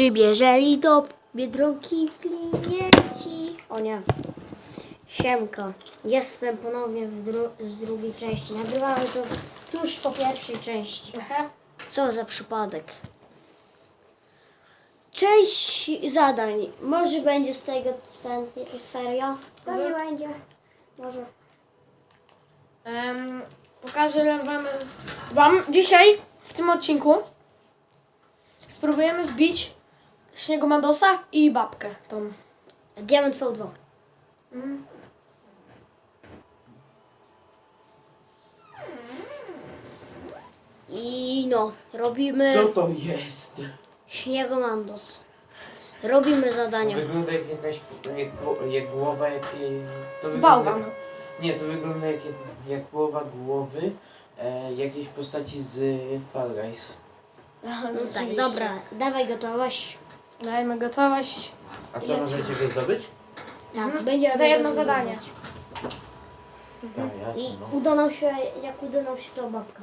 Przybierzeli do Biedronki klienci. O nie. Siemka. Jestem ponownie dru- z drugiej części. Nagrywamy to tuż po pierwszej części. Co za przypadek. Część zadań. Może będzie z tego ten, jakaś seria? Może. będzie. Może. Em, pokażę wam, wam dzisiaj w tym odcinku spróbujemy wbić Śniegomandosa i babkę tą. Diament V2. I no, robimy Co to jest? śniegomandos. Robimy zadania. Wygląda jak jakaś, jak, gło- jak głowa jakiej... To Bałwan. Nie, to wygląda jak, jak głowa głowy e, jakiejś postaci z Fall Guys. No tak, Rzeczywiście. dobra, dawaj gotowość. Dajmy gotowość. A co możecie wyzdobyć? Tak, Mhm. będzie Za jedno zadanie. Tak, jasne, I no. uda nam się, jak uda nam się to babka.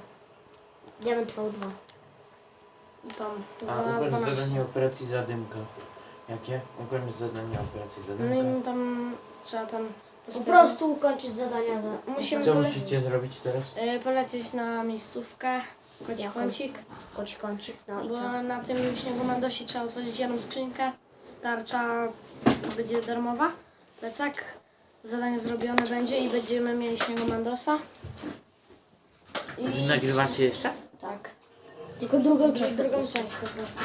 Diament V2. Tą A, za ukończ 12. zadanie operacji zadymka. Jakie? Ukończ zadanie operacji No zadymka. i tam trzeba tam Po postawić- prostu ukończyć zadania za... Musimy Co musicie zrobić teraz? y, polecieć na miejscówkę. Kącik, Jaką? kącik. Koć kącik, no i Bo co? na tym śniegomandosie trzeba otworzyć jedną skrzynkę. Tarcza będzie darmowa. Plecak. Zadanie zrobione będzie i będziemy mieli śniegomandosa. I Nagrywacie jeszcze? tak. Tylko drugą część. Drugą część po prostu.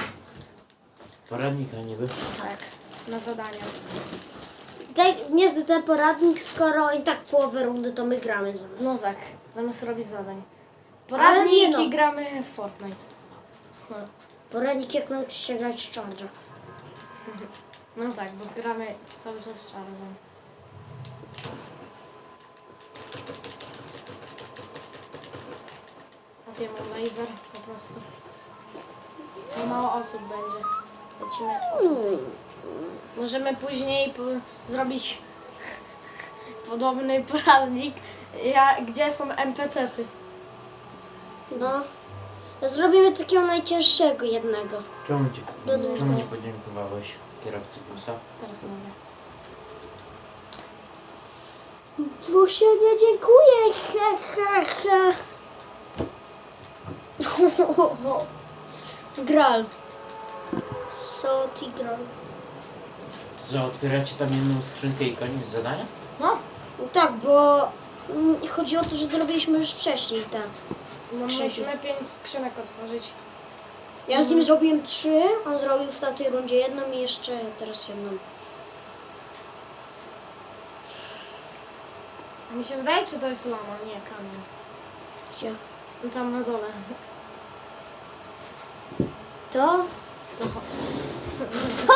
Poradnika niby. Tak. Na zadania. Tak, niezły ten poradnik, skoro i tak połowę rundy to my gramy zamiast. No tak. Zamiast robić zadań. Poradnik nie no. i gramy w Fortnite. Poradnik jak nauczyć się grać w Charger. No tak, bo gramy cały czas z Charlesem. A ja mam laser po prostu. No mało osób będzie. Lecimy. Możemy później po, zrobić podobny poradnik, ja, gdzie są NPC-ty. No. Zrobimy takiego najcięższego jednego. Czemu, ci, Będę czemu nie podziękowałeś kierowcy busa? Teraz mówię. Się nie dziękuję. He, he, he. Gral. Soti Gral. Co, otwieracie tam jedną skrzynkę i koniec zadania? No. tak, bo mm, chodzi o to, że zrobiliśmy już wcześniej te No, skrzynki. musimy pięć skrzynek otworzyć. Ja z nim zrobiłem trzy, on zrobił w tamtej rundzie jedną i jeszcze teraz jedną. Mi się wydaje, czy to jest lama, nie kamień. Gdzie? No tam na dole. To? To, To?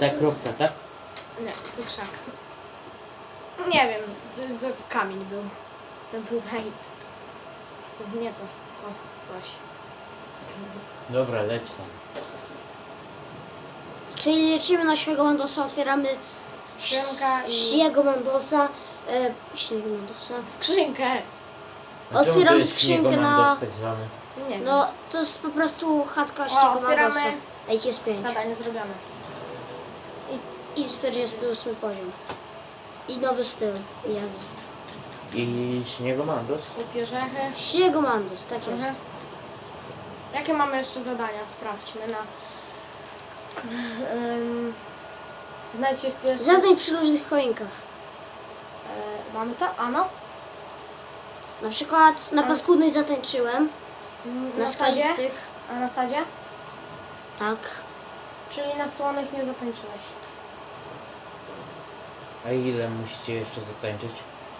Ta kropka, tak? nie, to krzak. Nie wiem, to, to kamień był. Ten tutaj. To nie to, to coś. Dobra, leć tam. Czyli lecimy na Śniego Mendosa, otwieramy Skrzynka i- Śniego Mendosa. E, Śniego Mendosa. Skrzynkę! A czemu Otwieram to jest skrzynkę na- tak zwany? Nie wiem. No, to jest po prostu chatka Śniego otwieramy. Mendosa. Ej, jest 5. Zadanie zrobione. I 48 poziom. I nowy styl. Jezu. I śniegomandos? Kupi orzechy. Śniego Mendos, tak jest. Mhm. Jakie mamy jeszcze zadania? Sprawdźmy na... Um, Znajdźcie w pierwszym... Zadań przy różnych choinkach. E, mamy to? Ano? Na przykład na paskudnej zatańczyłem. Mm, Na sadzie? skalistych. A na sadzie? Tak. Czyli na słonych nie zatańczyłeś. A ile musicie jeszcze zatańczyć?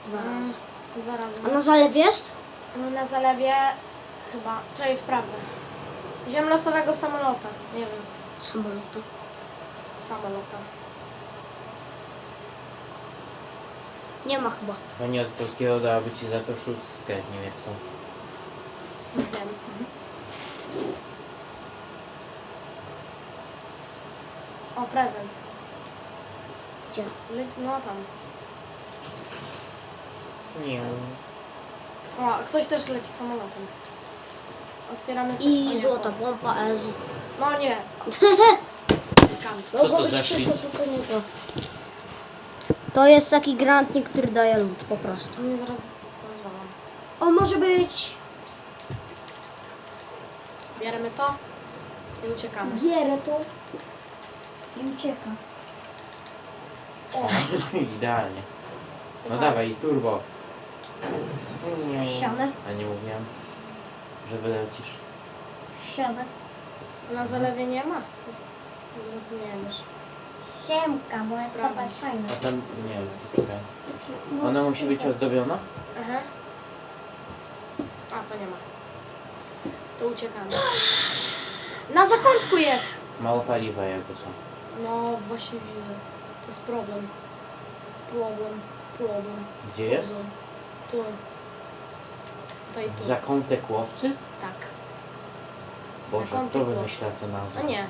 Dwa razy. Dwa razy. A na zalew jest? No, Na zalewie chyba. Czekaj, sprawdzę. Wziąłem losowego samolota. Nie wiem. Samolotu. Samolota. Nie ma chyba. Pani od polskiego dałaby ci za to szóstkę niemiecką. Nie wiem. O, prezent. Gdzie? No tam. Nie. O, a ktoś też leci samolotem. Otwieramy... o I nie, złota to- pompa S. No nie. Skam. Co Mogło to być wszystko, tylko nie to. To jest taki grantnik, który daje lód po prostu. To mnie zaraz rozwalam. On może być... Bierzemy to i uciekamy. Bierę to i ucieka. Idealnie. No Słuchaj, dawaj, turbo. W ścianę, A nie mówiłem, że wylecisz. w ścianę. Na zalewie nie ma. Zapomniałem już. Siemka, bo jest Sprawa. taka fajna. A tam, nie wiem, czekaj. No, Ona musi być ozdobiona? Aha. A, to nie ma. To uciekamy. Na zakątku jest! Mało paliwa jakby co. No, właśnie widzę. To jest problem. Problem. Problem. Gdzie jest? problem. Tu. Tutaj, tu. Zakątek łowcy? Tak. Boże, Zakątek kto łowcy. wymyśla tę nazwę? A nie.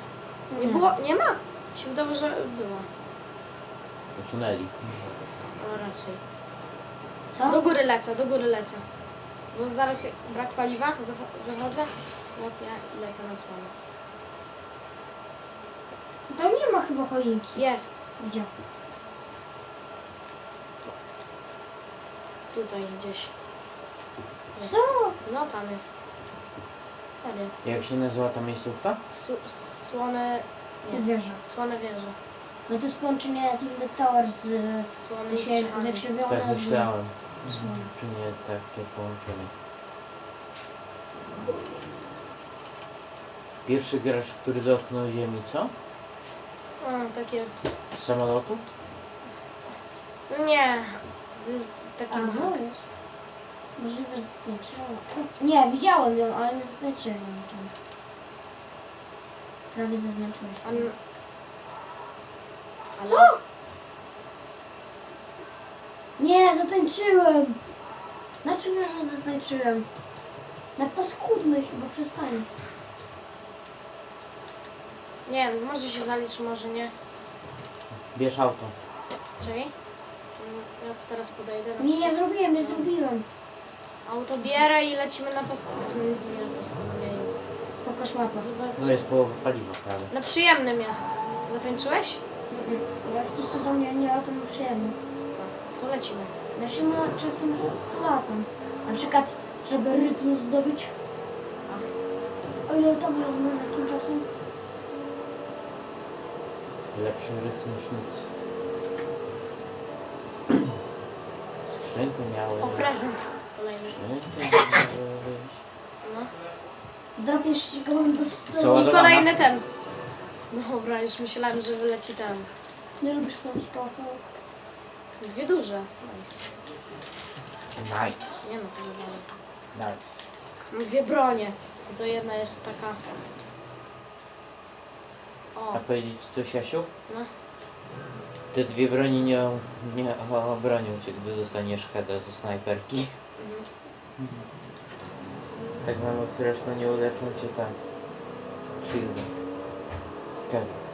Nie było, nie ma. Się wydawało, że była. Usunęli. No raczej. Co? Do góry lecę, do góry lecę. Bo zaraz brak paliwa, wycho- wychodzę. No to ja lecę na słonę. Tam nie ma chyba choinki. Jest. Gdzie? Tutaj gdzieś. Co? No tam jest. Serio. Jak się nazywa ta miejscówka? Su- słone... Nie. Wieża. Słone wieże. No to jest połączenie Tilted Tower z... Słone To się strzechami. wykrzywione Tak z... myślałem. Słone. Czy nie takie połączenie? Pierwszy gracz, który dotknął ziemi, co? A, takie... Z samolotu? Nie. To jest taki Aha, jest. Możliwe, że zdjęczyłem. Nie, widziałem ją, ale nie zdjęczyłem ją. Prawie zaznaczyłem. On... Ale... Co? Nie, zatańczyłem! Na czym ja nie zatańczyłem? Na paskudnej chyba przestań. Nie wiem, może się zaliczy, może nie. Bierz auto. Czyli? Ja teraz podejdę na Nie, ja przykład. zrobiłem, ja zrobiłem. Auto bierę i lecimy na pasku. Nie, na pasku nie. Pokaż mapę. No Zobacz. jest połowa paliwa prawie. Na przyjemnym jest. Zatańczyłeś? Ja w tym sezonie nie latam przyjemnie. To lecimy. Ja się ma czasem latam. Na przykład, żeby rytm zdobyć. O ile tam ja mam takim czasem? Lepszy ryc niż nic. Skrzynkę miałem. O, prezent. Kolejny. Skrzynkę miałeś. No. Dropiesz się gołem do Co, stołu. I kolejny ten. Dobra, już myślałem, że wyleci ten. Nie lubisz pączkochu? Dwie duże. Nice. Nice. Nie no, to nie dalej. Nice. Mam Dwie bronie. I to jedna jest taka... O, A powiedzieć coś, Jasiu? no. Te dwie broni nie, nie obronią cię, gdy dostaniesz heada ze snajperki. Mhm. Tak samo zresztą nie uleczą cię tam. Shield. Okej.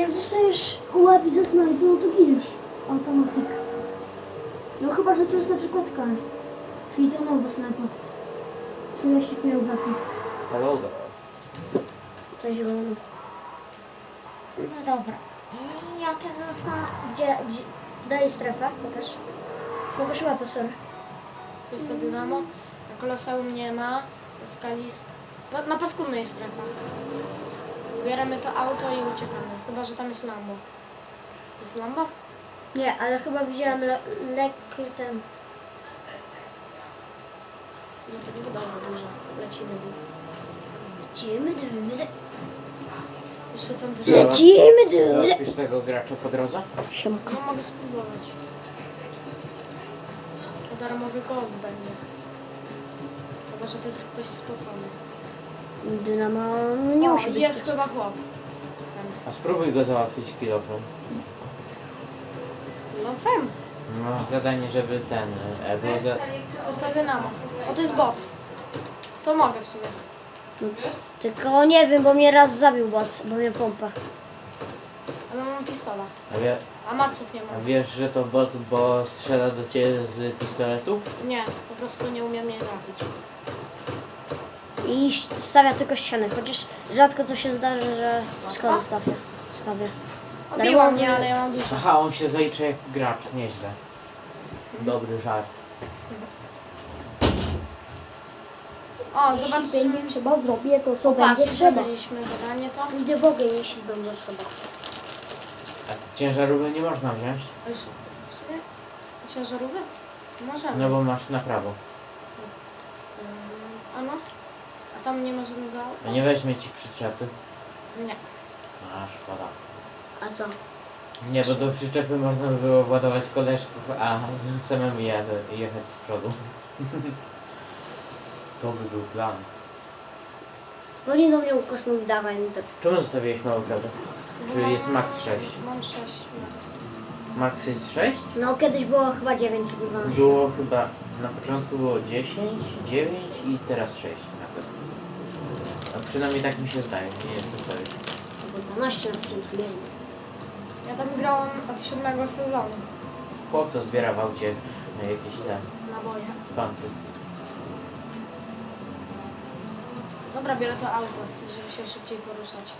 Jak dostajesz łapy ze snajpy, no to giniesz. Automatyk. No chyba, że to jest na przykład kar. Czyli to nowa snajpa. Czyli się miał wapy. Hello there. To zielony. No dobra. I jak ja zostanę... Gdzie, gdzie... Daj strefę, pokaż. Pokaż mapę, sorry. Jest to dynamo. Na koloseum nie ma. Skalist... Na paskudnej jest strefa. Bierzemy to auto i uciekamy. Chyba, że tam jest Lambo. Jest Lambo? Nie, ale chyba widziałem le lekki ten... No to nie wydaje dużo. Lecimy dół. Lecimy, dymy, Lecimy, dymy. Załatwisz tego gracza po drodze? Siemka. No mogę spróbować. To darmowy gold będzie. Chyba, że to jest ktoś spocony. Dynamo... No nie o, musi być. jest chyba chłop. Ten. A spróbuj go załatwić kilofem. No fem. Masz zadanie, żeby ten... E, za... To jest ta dynamo. O, to jest bot. To mogę w sumie. Tylko nie wiem, bo mnie raz zabił bot, bo mnie pompa. Ale mam pistola. A, wie, A maców nie a mam. wiesz, że to bot, bo strzela do ciebie z pistoletu? Nie, po prostu nie umiem mnie trafić. I stawia tylko ściany, chociaż rzadko co się zdarzy, że skoro stawię. stawię. Obiło mnie, ale ja mam dużo. Aha, on się zajcze jak gracz, nieźle. Dobry żart. O, zobacz. Jeśli będzie trzeba, zrobię to, co będzie trzeba. zrobiliśmy zadanie to. W ogień, jeśli będzie trzeba. A ciężarówki nie można wziąć, W sumie ciężarówkę? Możemy. no bo masz na prawo. Ym, A no? A tam nie ma żadnego A auta? nie weźmie ci przyczepy. Nie. A, szkoda. A co? Nie, bo do przyczepy można by było władować koleżków, a samemu jadę, jechać z przodu. to by był plan. Dzwoni do mnie Łukasz mówi, dawaj to. Czemu zostawiłeś mały kadr? Czy jest max 6? Mam 6 max. Max jest 6? No kiedyś było chyba 9 lub 12. Było chyba, na początku było 10, 9 i teraz 6 nawet. A przynajmniej tak mi się zdaje, nie jestem pewien. Albo 12 na początku, nie wiem. Ja tam grałem od siódmego sezonu. Chłop co zbiera w aucie na jakieś te Naboje. fanty. Dobra, biorę to auto, żeby się szybciej poruszać.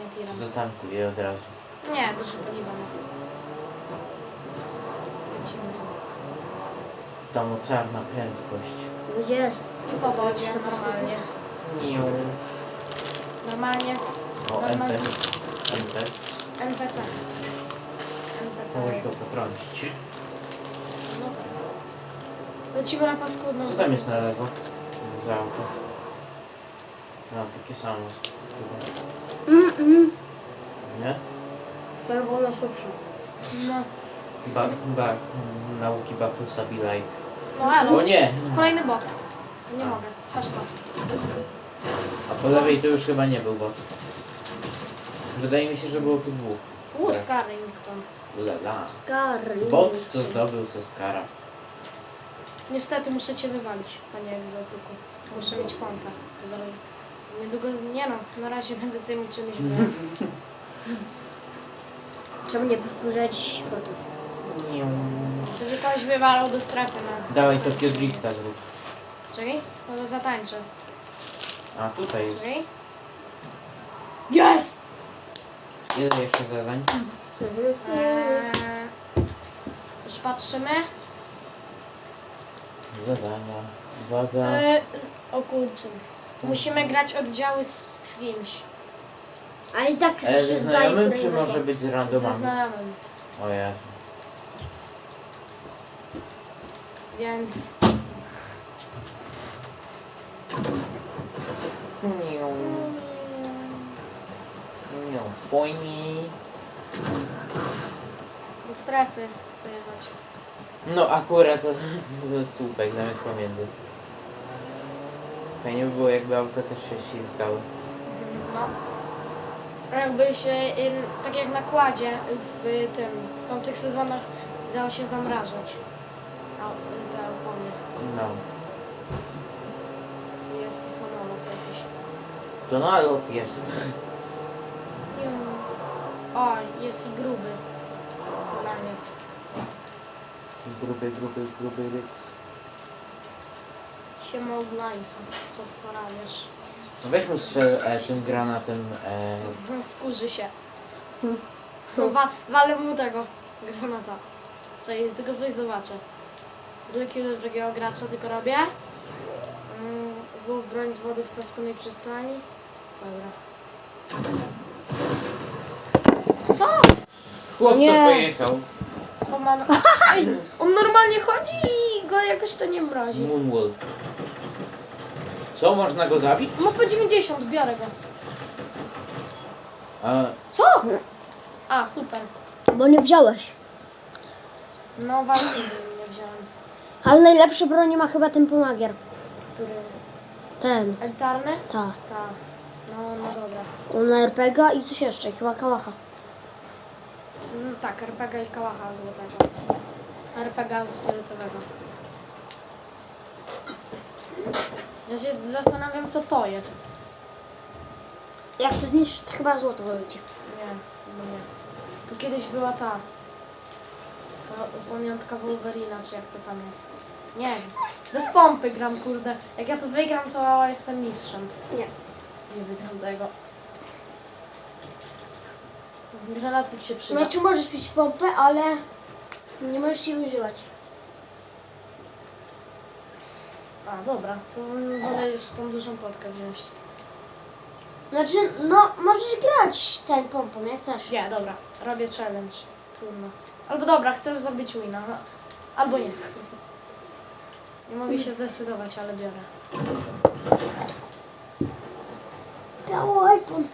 Nie tiram. Zatankuję od razu. Nie, dużo paliwa ma. Lecimy. Ta mocarna prędkość. Gdzie jest? I po wodzie normalnie. Niu. Normalnie O, Normalnie. NT. NT. NPC. NPC. Chciałeś go potrącić. No tak. Lecimy na paskudną. Co tam jest na lewo? Za auto. No, takie samo. Mm, mm. Nie? Czerwona szybsza. No, Ba, ba, nauki Bakusa be like. no elo. O nie! Kolejny bot. Nie mogę. Patrz to. A po lewej to już chyba nie był bot. Wydaje mi się, że było tu dwóch. Łóż Carrington. Lala. Skary. Bot, co zdobył ze Skara. Niestety muszę cię wywalić, panie egzotyku. Muszę mieć pompę. To zaraz... Niedługo... Nie no, na razie będę tym czymś grał. Trzeba nie powtórzać botów. Żeby ktoś wywalał do strefy na... Dawaj Tokio Drifta zrób. Czekaj, no to zatańczę. A tutaj jest. Czekaj. Jest! Ile jeszcze zadań? Eee, już patrzymy. Zadania. Uwaga. Eee, o kurczę. Musimy grać oddziały z, kimś. A i tak E, się ze zdaje, znajomym czy może być z Ze randomami? znajomym. O Jezu. Więc... Niu, niu. Pojni. Do strefy chcę jechać. No akurat to słupek zamiast pomiędzy. Fajnie by było jakby auta też się ślizgały. No. Jakby się, tak jak na kładzie w tym, w tamtych sezonach dało się zamrażać. A, y, te opony. No. Jest i samolot jakiś. To nalot jest. Ju. O, jest i gruby. Laniec. Gruby, gruby, gruby ryc. Siema. Co porabiasz? No Weź mu strzel e, tym granatem. E, Wkurzy się. No, wa walę mu tego granata. Czekaj, tylko coś zobaczę. Dla kill drugiego gracza tylko robię. Mm, Włów broń z wody w paskudnej przystani. Dobra. Co? chłopca Nie. pojechał. O man... Ej, on normalnie chodzi i go jakoś to nie mrozi. Moonwalk. Co, można go zabić? Ma po 90, biorę go. A, Co? A, super. Bo nie wziąłeś. No, walki nie wziąłem. Ale najlepsze broni ma chyba ten pomagier. Który? Ten, Elitarny? ta. Tak. No, no dobra. On ma RPGa i coś jeszcze, chyba kałacha. Mm, tak, RPG i kałacha złotego. RPG z fioletowego. Ja się zastanawiam, co to jest. Jak to zniszczysz, to chyba złoto wyleci. Nie, no nie. Tu kiedyś była ta. To pamiątka Wolverina, czy jak to tam jest. Nie wiem. Bez pompy gram, kurde. Jak ja to wygram, to jestem mistrzem. Nie. Nie wygram tego. Granatnik się przyda. Znaczy możesz mieć pompę, ale nie możesz jej używać. A, dobra. To wolę już tą dużą potkę wziąć. Znaczy, no możesz grać ten pompą, jak chcesz. Nie, dobra. Robię challenge. Trudno. Albo dobra, chcę zrobić wina. Albo nie. Nie mogę się zdecydować, ale biorę. Dało iPhone.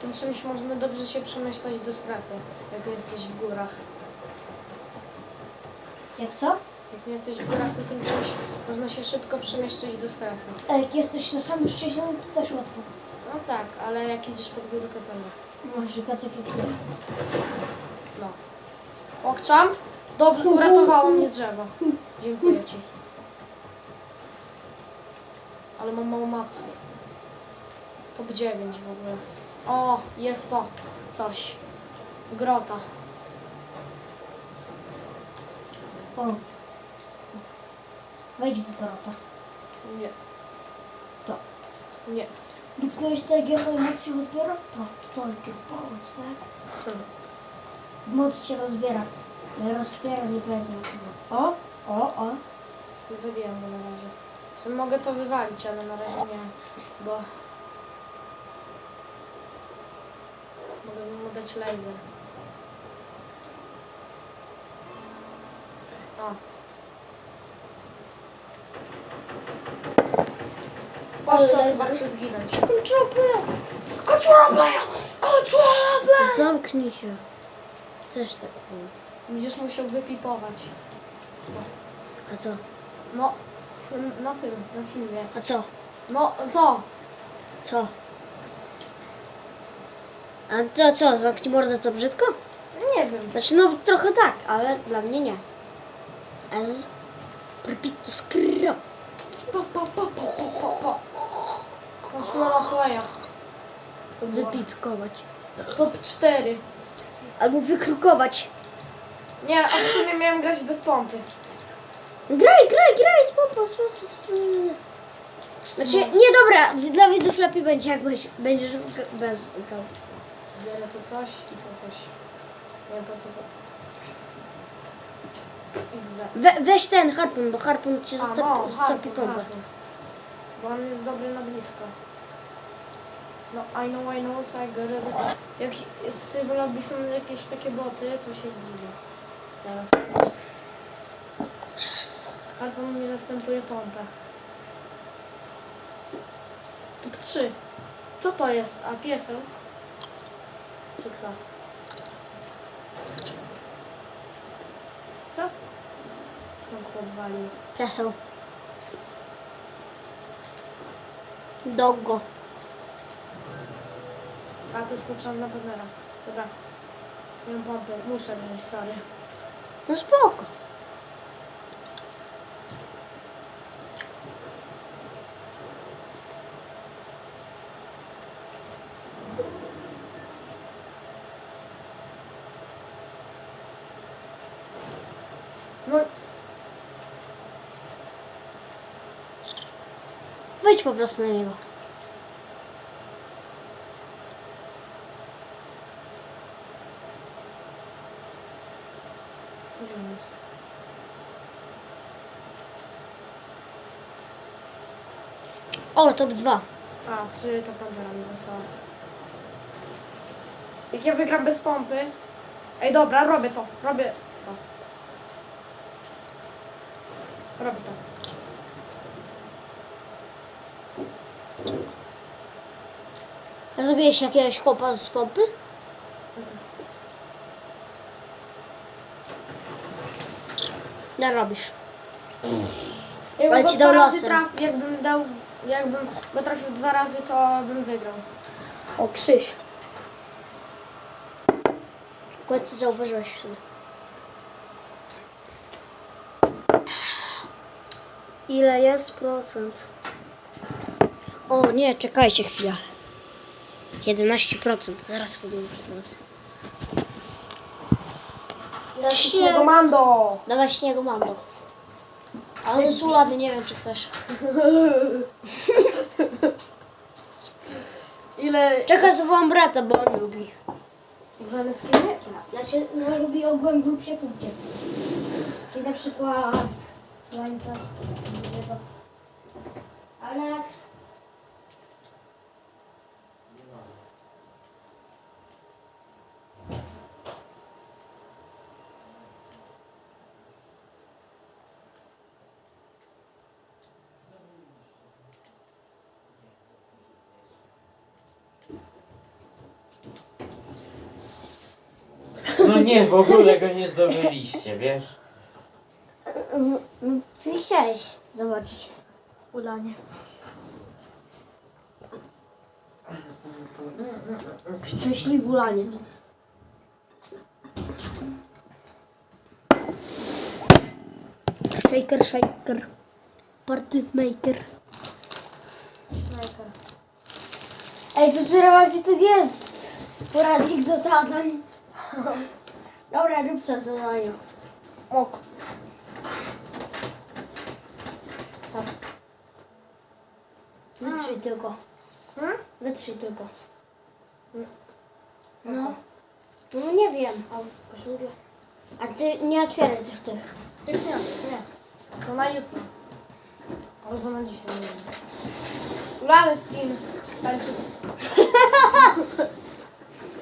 Tym czymś można dobrze się przemyśleć do strefy, jak jesteś w górach. Jak co? Jak nie jesteś w górach, to tym czymś można się szybko przemieszczać do strefy. A jak jesteś na samym szczycie, no to też łatwo. No tak, ale jak idziesz pod górkę, to nie. Na przykład jak ty. No. Pokczam? Dobrze, uratowało mnie drzewo. Dziękuję ci. Ale mam mało maców. Top 9 w ogóle. O, jest to coś. Grota. O. Wejdź w grota. Nie. To. Nie. Dupnąłeś cegiełkę i moc się rozbiera? To, to pomoc, tak? Moc się rozbiera. Rozbiera, nie chyba. O, o, o. Nie zabijam go na razie. W sumie mogę to wywalić, ale na razie nie, bo... Mogę mu dać laser. O. Chyba chcę zginąć? Zamknij się. Też tak było. Będziesz musiał wypipować. A co? No, na tym, na filmie. A co? No, to! Co? A to co, zamknij mordę to brzydko? Nie wiem. Znaczy no trochę tak, ale dla mnie nie. Ez. Pripito skro. Pa, pa, pa, pa, pa, pa, pa. Koszula playa. To było. Wypipkować. Top 4. Albo wykrukować. Nie, a w sumie miałem grać bez pompy. Graj, graj, graj, spoko, spoko. Znaczy, nie dobra, dla widzów lepiej będzie jak będziesz, będziesz gr- bez grał. Biorę to coś i to coś. Nie wiem po co to. XD. We, weź ten harpun, bo harpun ci A, zastopi, no, harpun, pompę. Bo on jest dobry na blisko. No, I know, I know, it. Jak w tym lobby są jakieś takie boty, to się dziwię. Teraz. Harpun mi zastępuje pompę. Top 3. Co to jest? A piesel? Czy kto? Co? Skąd walił? Przepraszam. Dogo. A to jest to czarna panera. Dobra. Nie mam pompy. Muszę wziąć, sorry. No spoko. No, Wejdź po prostu na niego. gdzie on jest? O, top 2. A, trzy to pantera mi została. Jak ja wygram bez pompy... Ej, dobra, robię to. Robię to. Robię to. Zrobiłeś jakiegoś chłopa z pompy? Nie robisz. Jakbym Ale ci dwa dał razy laser. traf, jakbym dał... Jakbym go trafił dwa razy, to bym wygrał. O, Krzyś. Akurat zauważyłeś w sumie. Ile jest procent? O nie, czekajcie chwilę. 11%, zaraz podłączę teraz. Śniego Mando! Dawaj śniegu mando. Ale ulany, nie wiem czy chcesz. Ile... Czekaj, zawołam brata, bo on lubi. Ubrane skiny? Znaczy, no lubi ogółem grubsze punkcie. Czyli na przykład słońca. Alex. No nie, w ogóle go nie zdobyliście, wiesz? Ty chciałeś zobaczyć. Ulanie. Szczęśliwy ulaniec. Shaker, shaker. Party maker. Ej, to teraz to jest poradnik do zadań. Dobra, rób to zadanie. Ok. Co? Wytrzyj tylko. Hmm? Wytrzyj tylko. No No. No nie wiem. A koszulkę. A ty nie otwieraj tych tych. Nie, nie. To na jutro. Albo na dzisiaj. nie wiem. Ulany skin. Tańczy.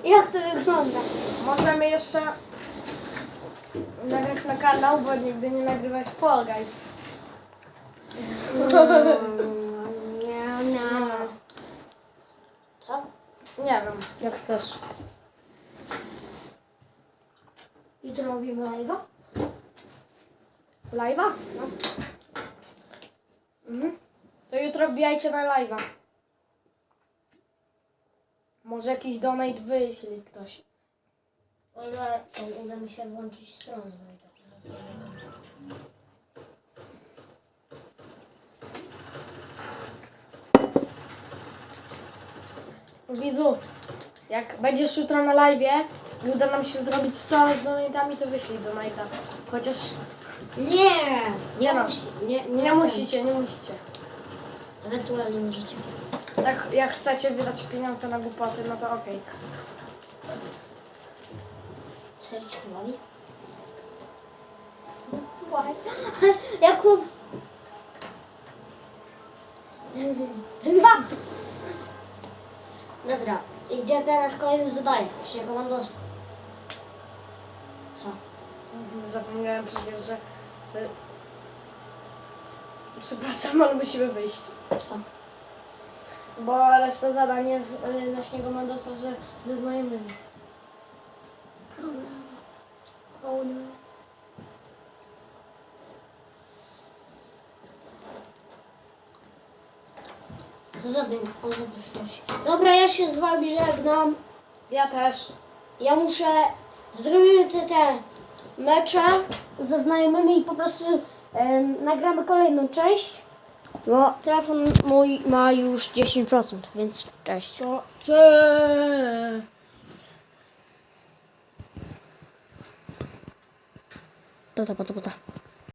Jak to wygląda? Możemy jeszcze nagrać na kanał, bo nigdy nie nagrywać Fall Guys. Nie, nie. Co? Nie wiem, jak chcesz. Jutro robimy live'a? Live'a? No. Mhm. To jutro wbijajcie na live'a. Może jakiś donate wyśli ktoś. O ile to uda mi się włączyć stronę. Widzu, jak będziesz jutro na live'ie i uda nam się zrobić stronę z donate'ami, to wyślij donate'a. Chociaż Nie! Nie no. musi. Nie, nie, musicie, nie musicie. Ewentualnie możecie. Tak, jak chcecie wydać pieniądze na głupoty, no to okej. Bawi? Jakub! Dobra, idzie teraz kolejne zadanie. Jeszcze komandos. Co? Zapomniałem przecież, że ty... Przepraszam, ale musimy wyjść. Co? Bo reszta zadań jest y, na śniegu Mendoza, że ze znajomymi. O no. Zadym, on zapisać. Dobra, ja się z wami żegnam. Ja też. Ja muszę zrobić te, te mecze ze znajomymi i po prostu e, nagramy kolejną część. Bo telefon mój ma już 10%, więc cześć. To cze. Pota, pota, pota.